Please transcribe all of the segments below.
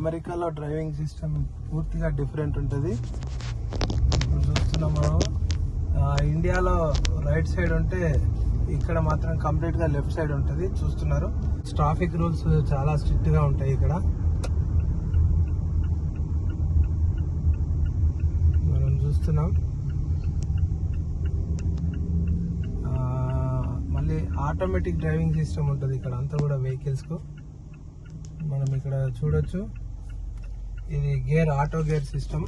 అమెరికాలో driving system పూర్తిగా different ఉంటుంది. ఇప్పుడు చూస్తున్నాం మనం. ఇండియాలో రైట్ సైడ్ ఉంటే ఇక్కడ మాత్రం కంప్లీట్గా లెఫ్ట్ సైడ్ ఉంటుంది. చూస్తున్నారు. ట్రాఫిక్ రూల్స్ చాలా స్ట్రిక్ట్గా ఉంటాయి ఇక్కడ. మనం చూస్తున్నాం. మళ్ళీ ఆటోమేటిక్ డ్రైవింగ్ సిస్టమ్ ఉంటుంది ఇక్కడ. అంతా కూడా వెహికల్స్కు. మనం ఇక్కడ చూడొచ్చు. ఇది gear auto gear system.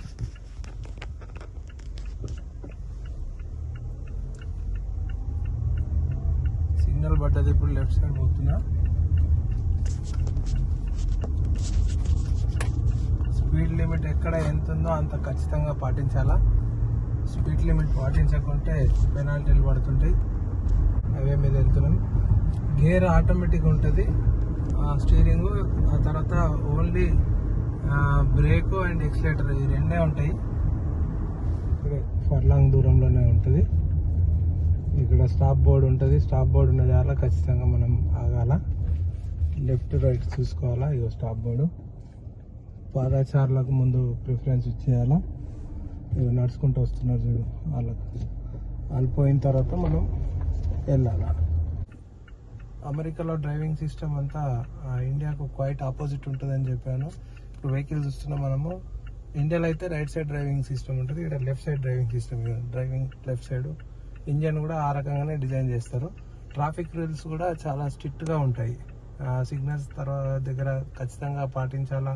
Signal పడ్డది ఇప్పుడు లెఫ్ట్ సైడ్ పోతున్నా. స్పీడ్ లిమిట్ ఎక్కడ ఎంత ఉందో అంత ఖచ్చితంగా పాటించాలా. Speed limit పాటించకుంటే పెనాల్టీలు పడుతుంటాయి. అవే మీద వెళ్తున్నాం. గేర్ ఆటోమేటిక్ ఉంటుంది. స్టీరింగ్ ఆ తర్వాత ఓన్లీ బ్రేక్ అండ్ ఎక్సిలేటర్ ఈ రెండే ఉంటాయి. ఫర్ లాంగ్ దూరంలోనే ఉంటుంది. ఇక్కడ స్టాప్ బోర్డు ఉంటుంది. స్టాప్ బోర్డు ఉన్న చాలా ఖచ్చితంగా మనం ఆగాల. లెఫ్ట్ రైట్ చూసుకోవాలా? ఇగో స్టాప్ బోర్డు. పాదాచారులకు ముందు ప్రిఫరెన్స్ ఇచ్చేయాలా? ఇవి నడుచుకుంటూ వస్తున్నారు చూడు వాళ్ళకు. వాళ్ళు పోయిన తర్వాత మనం వెళ్ళాలి? అమెరికాలో డ్రైవింగ్ సిస్టమ్ అంతా ఆ, ఇండియాకు క్వైట్ ఆపోజిట్ ఉంటుందని చెప్పాను. ఇప్పుడు వెహికల్ చూస్తున్నాం మనము ఇండియాలో అయితే రైట్ సైడ్ డ్రైవింగ్ సిస్టమ్ ఉంటుంది ఇక్కడ left side driving system driving left side engine కూడా ఆ రకంగానే డిజైన్ చేస్తారు. ట్రాఫిక్ రూల్స్ కూడా చాలా స్ట్రిక్ట్గా ఉంటాయి. సిగ్నల్స్ తర్వాత దగ్గర ఖచ్చితంగా పాటించాలా?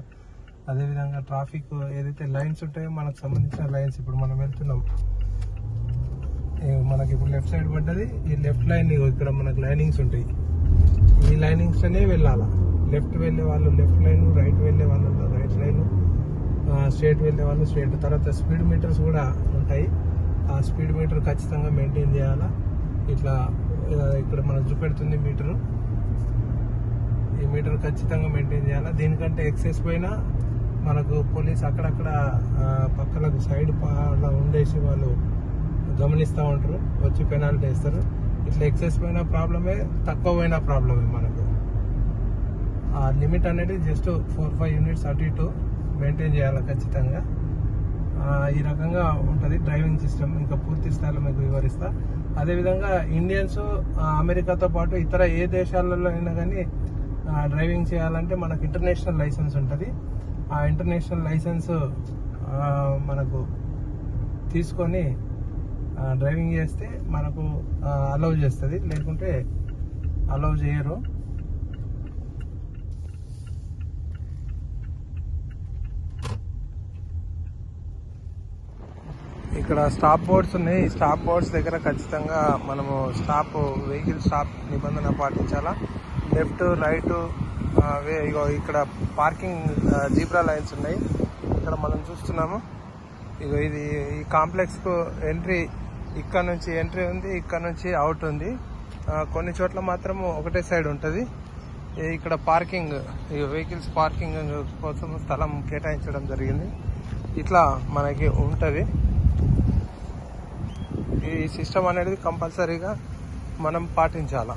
అదేవిధంగా ట్రాఫిక్ ఏదైతే లైన్స్ ఉంటాయో మనకు సంబంధించిన లైన్స్ ఇప్పుడు మనం వెళ్తున్నాం. మనకి ఇప్పుడు లెఫ్ట్ సైడ్ పడ్డది ఈ లెఫ్ట్ లైన్ ఇక్కడ మనకు లైనింగ్స్ ఉంటాయి. ఈ లైనింగ్స్లోనే వెళ్ళాలా? లెఫ్ట్ వెళ్ళే వాళ్ళు లెఫ్ట్ లైన్ రైట్ వెళ్ళే వాళ్ళు ట్రైన్ స్ట్రేట్ వెళ్ళే వాళ్ళు స్ట్రేట్ తర్వాత స్పీడ్ మీటర్స్ కూడా ఉంటాయి. ఆ స్పీడ్ మీటర్ ఖచ్చితంగా మెయింటైన్ చేయాలా. ఇట్లా ఇక్కడ మనం చూపెడుతుంది మీటరు ఈ మీటర్ ఖచ్చితంగా మెయింటైన్ చేయాలా. దీనికంటే ఎక్సెస్ పైన మనకు పోలీస్ అక్కడక్కడ పక్కలకు సైడ్ అలా ఉండేసి వాళ్ళు గమనిస్తూ ఉంటారు. వచ్చి పెనాల్టీ వేస్తారు. ఇట్లా ఎక్సెస్ పోయినా ప్రాబ్లమే తక్కువ పోయినా ప్రాబ్లమే మనకు. ఆ లిమిట్ అనేది జస్ట్ ఫోర్ ఫైవ్ యూనిట్స్ అటు ఇటు మెయింటైన్ చేయాలి ఖచ్చితంగా. ఈ రకంగా ఉంటుంది డ్రైవింగ్ సిస్టమ్ ఇంకా పూర్తి స్థాయిలో మీకు వివరిస్తా. అదేవిధంగా ఇండియన్స్ అమెరికాతో పాటు ఇతర ఏ దేశాలలో అయినా కానీ డ్రైవింగ్ చేయాలంటే మనకు ఇంటర్నేషనల్ లైసెన్స్ ఉంటుంది. ఆ ఇంటర్నేషనల్ లైసెన్స్ మనకు తీసుకొని డ్రైవింగ్ చేస్తే మనకు అలౌ చేస్తుంది. లేకుంటే అలౌ చేయరు. ఇక్కడ స్టాప్ బోర్డ్స్ ఉన్నాయి. ఈ స్టాప్ బోర్డ్స్ దగ్గర ఖచ్చితంగా మనము స్టాప్ వెహికల్ స్టాప్ నిబంధన పాటించాలా? లెఫ్ట్ రైట్ ఇగో ఇక్కడ పార్కింగ్ జీబ్రా లైన్స్ ఉన్నాయి. ఇక్కడ మనం చూస్తున్నాము. ఇగో ఇది ఈ కాంప్లెక్స్కు ఎంట్రీ ఇక్కడ నుంచి ఎంట్రీ ఉంది ఇక్కడ నుంచి అవుట్ ఉంది. కొన్ని చోట్ల మాత్రం ఒకటే సైడ్ ఉంటుంది. ఇక్కడ పార్కింగ్ ఈ వెహికల్స్ పార్కింగ్ కోసం స్థలం కేటాయించడం జరిగింది. ఇట్లా మనకి ఉంటుంది. ఈ సిస్టమ్ అనేది కంపల్సరీగా మనం పాటించాలా?